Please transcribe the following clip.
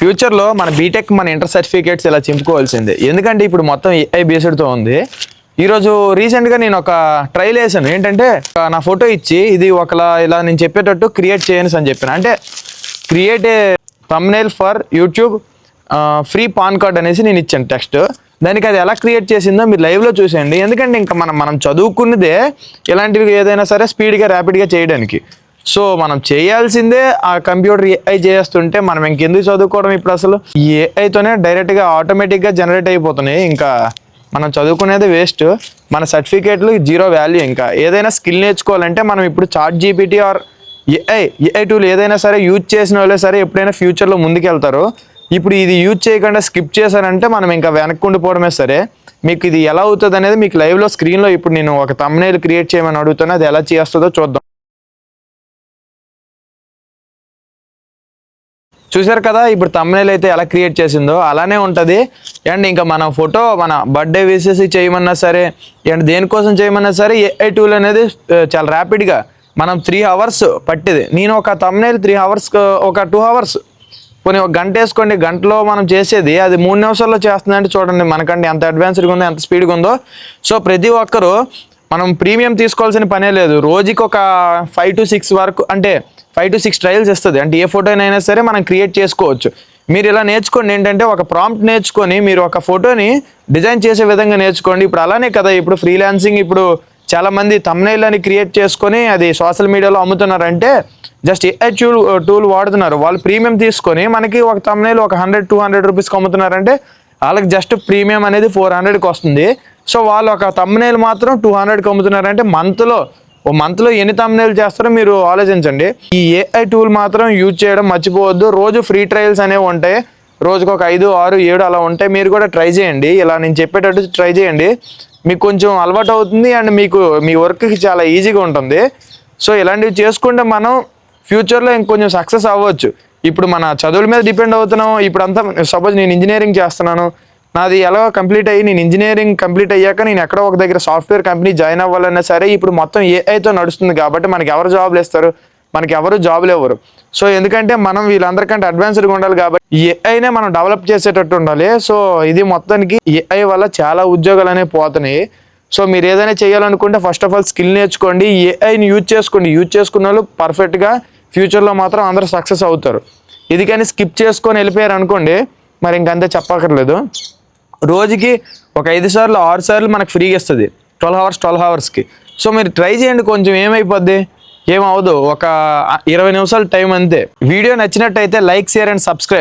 ఫ్యూచర్లో మన బీటెక్ మన ఇంటర్ సర్టిఫికేట్స్ ఇలా చింపుకోవాల్సిందే. ఎందుకంటే ఇప్పుడు మొత్తం ఏఐ బేస్డ్తో ఉంది. ఈరోజు రీసెంట్గా నేను ఒక ట్రైల్ వేసాను ఏంటంటే నా ఫోటో ఇచ్చి ఇది ఒకలా ఇలా నేను చెప్పేటట్టు క్రియేట్ చేయను అని చెప్పాను. అంటే create a thumbnail for YouTube free PAN card అనేసి నేను ఇచ్చాను టెక్స్ట్ దానికి అది ఎలా క్రియేట్ చేసిందో మీరు లైవ్లో చూసేయండి. ఎందుకంటే ఇంకా మనం మనం చదువుకున్నదే ఇలాంటివి ఏదైనా సరే స్పీడ్గా ర్యాపిడ్గా చేయడానికి. సో మనం చేయాల్సిందే ఆ కంప్యూటర్ ఏఐ చేస్తుంటే మనం ఇంకెందుకు చదువుకోవడం ఇప్పుడు అసలు? ఏఐతోనే డైరెక్ట్గా ఆటోమేటిక్గా జనరేట్ అయిపోతున్నాయి. ఇంకా మనం చదువుకునేది వేస్ట్ మన సర్టిఫికేట్లు జీరో వాల్యూ ఇంకా. ఏదైనా స్కిల్ నేర్చుకోవాలంటే మనం ఇప్పుడు chat GPT or AI AI tool ఏదైనా సరే యూజ్ చేసిన వాళ్ళే సరే ఎప్పుడైనా ఫ్యూచర్లో ముందుకెళ్తారు. ఇప్పుడు ఇది యూజ్ చేయకుండా స్కిప్ చేశారంటే మనం ఇంకా వెనక్కి ఉండిపోవడమే సరే. మీకు ఇది ఎలా అవుతుంది అనేది మీకు లైవ్లో స్క్రీన్లో ఇప్పుడు నేను ఒక తమ్నేల్ క్రియేట్ చేయమని అడుగుతున్నా. అది ఎలా చేస్తుందో చూద్దాం. చూసారు కదా ఇప్పుడు తమ్నేల్ అయితే ఎలా క్రియేట్ చేసిందో అలానే ఉంటుంది. అండ్ ఇంకా మన ఫోటో మన బర్త్డే వేసేసి చేయమన్నా సరే అండ్ దేనికోసం చేయమన్నా సరే ఏఐ టూల్ అనేది చాలా ర్యాపిడ్గా మనం త్రీ అవర్స్ పట్టేది. నేను ఒక తమ్నేల్ త్రీ అవర్స్ ఒక టూ అవర్స్ కొన్ని ఒక గంట వేసుకోండి గంటలో మనం చేసేది అది మూడు నిమిషాల్లో చేస్తుందంటే చూడండి మనకంటే ఎంత అడ్వాన్స్డ్గా ఉందో ఎంత స్పీడ్గా ఉందో. సో ప్రతి ఒక్కరు మనం ప్రీమియం తీసుకోవాల్సిన పనే లేదు. రోజుకి ఒక ఫైవ్ టు సిక్స్ వరకు అంటే ఫైవ్ టు సిక్స్ ట్రయల్స్ ఇస్తుంది. అంటే ఏ ఫోటోనైనా సరే మనం క్రియేట్ చేసుకోవచ్చు. మీరు ఇలా నేర్చుకోండి. ఏంటంటే ఒక ప్రాంప్ట్ నేర్చుకొని మీరు ఒక ఫోటోని డిజైన్ చేసే విధంగా నేర్చుకోండి. ఇప్పుడు అలానే కదా ఇప్పుడు ఫ్రీలాన్సింగ్ ఇప్పుడు చాలా మంది అని క్రియేట్ చేసుకొని అది సోషల్ మీడియాలో అమ్ముతున్నారంటే జస్ట్ ఏఐ టూల్ టూల్ వాడుతున్నారు. వాళ్ళు ప్రీమియం తీసుకొని మనకి ఒక తమ్నైల్ ఒక హండ్రెడ్ టూ హండ్రెడ్ రూపీస్కి అమ్ముతున్నారంటే వాళ్ళకి జస్ట్ ప్రీమియం అనేది ఫోర్ హండ్రెడ్కి వస్తుంది. సో వాళ్ళు ఒక తమ్నైల్ మాత్రం టూ హండ్రెడ్కి అమ్ముతున్నారంటే మంత్లో ఓ మంత్లో ఎన్ని తమ్నేలు చేస్తారో మీరు ఆలోచించండి. ఈ ఏఐ టూల్ మాత్రం యూజ్ చేయడం మర్చిపోవద్దు. రోజు ఫ్రీ ట్రయల్స్ అనేవి ఉంటాయి. రోజుకు ఒక ఐదు ఆరు ఏడు అలా ఉంటాయి. మీరు కూడా ట్రై చేయండి. ఇలా నేను చెప్పేటట్టు ట్రై చేయండి. మీకు కొంచెం అలవాటు అవుతుంది అండ్ మీకు మీ వర్క్కి చాలా ఈజీగా ఉంటుంది. సో ఇలాంటివి చేసుకుంటే మనం ఫ్యూచర్లో ఇంకొంచెం సక్సెస్ అవ్వచ్చు. ఇప్పుడు మన చదువుల మీద డిపెండ్ అవుతున్నాం ఇప్పుడు అంతా సపోజ్ నేను ఇంజనీరింగ్ చేస్తున్నాను. నాది ఎలా కంప్లీట్ అయ్యి నేను ఇంజనీరింగ్ కంప్లీట్ అయ్యాక నేను ఎక్కడో ఒక దగ్గర సాఫ్ట్వేర్ కంపెనీ జాయిన్ అవ్వాలన్నా సరే ఇప్పుడు మొత్తం ఏఐతో నడుస్తుంది కాబట్టి మనకి ఎవరు జాబ్లు ఇస్తారు మనకి ఎవరు జాబ్లు ఇవ్వరు సో ఎందుకంటే మనం వీళ్ళందరికంటే అడ్వాన్స్డ్గా ఉండాలి కాబట్టి ఏఐనే మనం డెవలప్ చేసేటట్టు ఉండాలి. సో ఇది మొత్తానికి ఏఐ వల్ల చాలా ఉద్యోగాలు అనేవి పోతున్నాయి. సో మీరు ఏదైనా చేయాలనుకుంటే ఫస్ట్ ఆఫ్ ఆల్ స్కిల్ నేర్చుకోండి. ఏఐని యూజ్ చేసుకోండి. యూజ్ చేసుకున్న వాళ్ళు పర్ఫెక్ట్గా ఫ్యూచర్లో మాత్రం అందరూ సక్సెస్ అవుతారు. ఇది కానీ స్కిప్ చేసుకొని వెళ్ళిపోయారు అనుకోండి మరి ఇంకంతే చెప్పక్కర్లేదు. రోజుకి ఒక ఐదు సార్లు ఆరు సార్లు మనకు ఫ్రీగా ఇస్తుంది. ట్వెల్వ్ అవర్స్ ట్వెల్వ్ అవర్స్కి. సో మీరు ట్రై చేయండి కొంచెం ఏమైపోద్ది? ఏమవదు ఒక ఇరవై నిమిషాలు టైం అంతే. వీడియో నచ్చినట్టయితే లైక్ షేర్ అండ్ సబ్స్క్రైబ్.